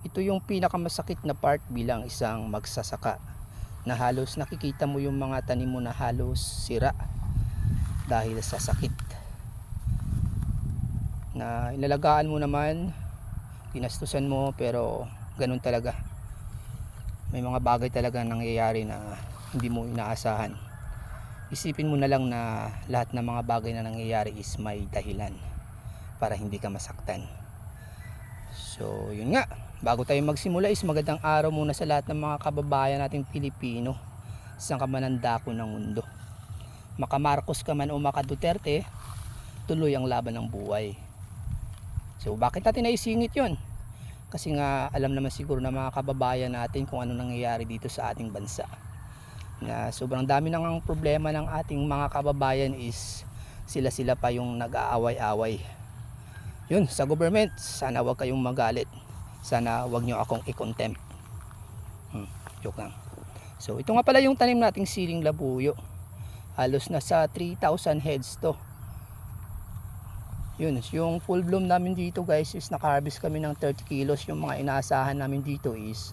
Ito yung pinakamasakit na part bilang isang magsasaka na halos nakikita mo yung mga tanim mo na halos sira dahil sa sakit. Na ilalagaan mo naman pinastusan mo pero ganun talaga. May mga bagay talaga nangyayari na hindi mo inaasahan. Isipin mo na lang na lahat ng mga bagay na nangyayari is may dahilan para hindi ka masaktan. So yun nga bago tayo magsimula is magandang araw muna sa lahat ng mga kababayan nating Pilipino sa kamanandako ng mundo. Maka Marcos ka man o maka Duterte tuloy ang laban ng buhay. So bakit natin naisingit yon kasi nga alam naman siguro ng mga kababayan natin kung ano nangyayari dito sa ating bansa. Na sobrang dami nang ang problema ng ating mga kababayan is sila sila pa yung nag-aaway-away yun sa government sana wag kayong magalit sana wag nyo akong i-contempt. Hmm, joke lang. So ito nga pala yung tanim nating siling labuyo. Halos nasa 3,000 heads to. Yun yung full bloom namin dito guys is naka-harvest kami ng 30 kilos. Yung mga inaasahan namin dito is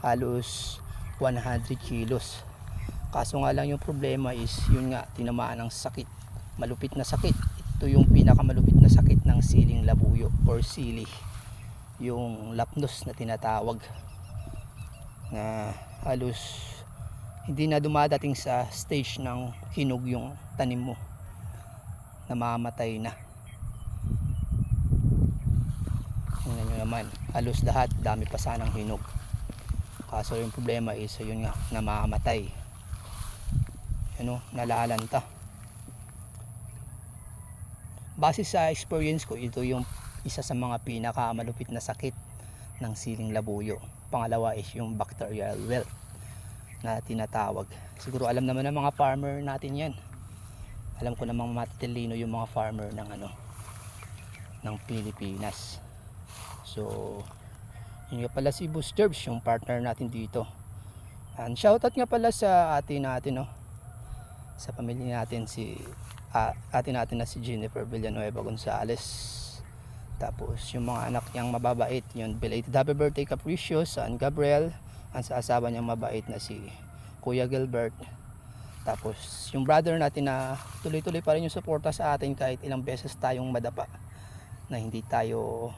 halos 100 kilos. Kaso nga lang yung problema is yun nga tinamaan ng sakit. Malupit na sakit. Ito yung pinakamalupit na sakit ng siling labuyo or sili yung lapnos na tinatawag na halos hindi na dumadating sa stage ng hinog yung tanim mo. Namamatay na. Tingnan nyo naman halos lahat dami pa sanang hinog. Kaso yung problema is yun nga namamatay. Ano nalalanta base sa experience ko ito yung isa sa mga pinakamalupit na sakit ng siling labuyo. Pangalawa is yung bacterial wilt na tinatawag. Siguro alam naman ng mga farmer natin yan. Alam ko namang matitilino yung mga farmer ng ano ng Pilipinas. So yun nga pala si Boss Jerbs yung partner natin dito. And shoutout nga pala sa atin natin no? Sa pamilya natin si ah, atin natin na si Jennifer Villanueva Gonzales tapos yung mga anak niyang mababait yun belated. Happy birthday Capricious San Gabriel. Ang sa asawa niyang mabait na si Kuya Gilbert. Tapos yung brother natin na tuloy-tuloy pa rin yung suporta sa atin kahit ilang beses tayong madapa na hindi tayo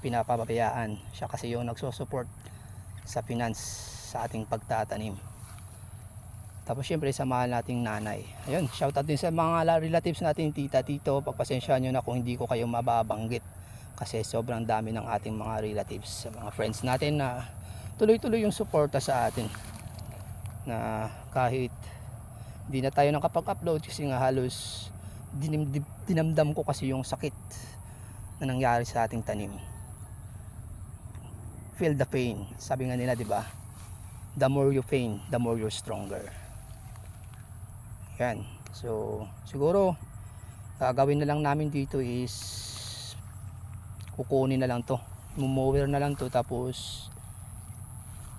pinapabayaan. Siya kasi yung nagsusupport sa finance sa ating pagtatanim. Tapos syempre sa mahal nating nanay. Ayun shoutout din sa mga relatives natin tita tito. Pagpasensyahan nyo na kung hindi ko kayo mababanggit kasi sobrang dami ng ating mga relatives sa mga friends natin na tuloy-tuloy yung suporta sa atin. Na kahit di na tayo nakapag-upload kasi nga halos dinamdam ko kasi yung sakit na nangyari sa ating tanim. Feel the pain sabi nga nila di ba? The more you pain the more you're stronger. Yan. So siguro gagawin na lang namin dito is kukunin na lang to. Mumower na lang to tapos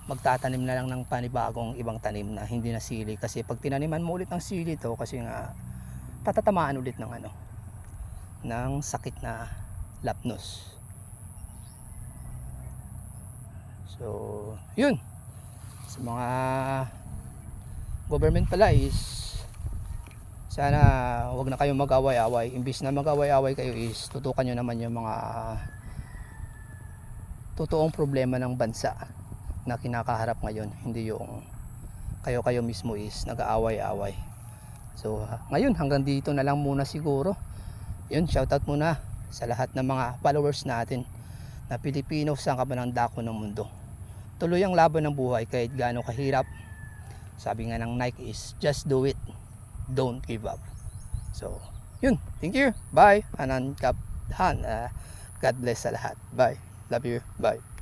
magtatanim na lang ng panibagong ibang tanim na hindi na sili. Kasi pag tinaniman mo ulit ng sili to kasi nga patatamaan ulit ng ano ng sakit na lapnos. So yun. Sa mga government pala is sana wag na kayong mag-away-away. Imbis na mag-away-away kayo is tutukan nyo naman yung mga totoong problema ng bansa na kinakaharap ngayon. Hindi yung kayo kayo mismo is nag-aaway-away so ngayon hanggang dito na lang muna siguro. Yun shoutout muna sa lahat ng mga followers natin na Pilipino. Sa kabanang dako ng mundo? Tuloy ang laban ng buhay kahit gaano kahirap. Sabi nga ng Nike is just do it don't give up. So yun. Thank you. Bye. Anan kap han uh, God bless sa lahat. Bye. Love you. Bye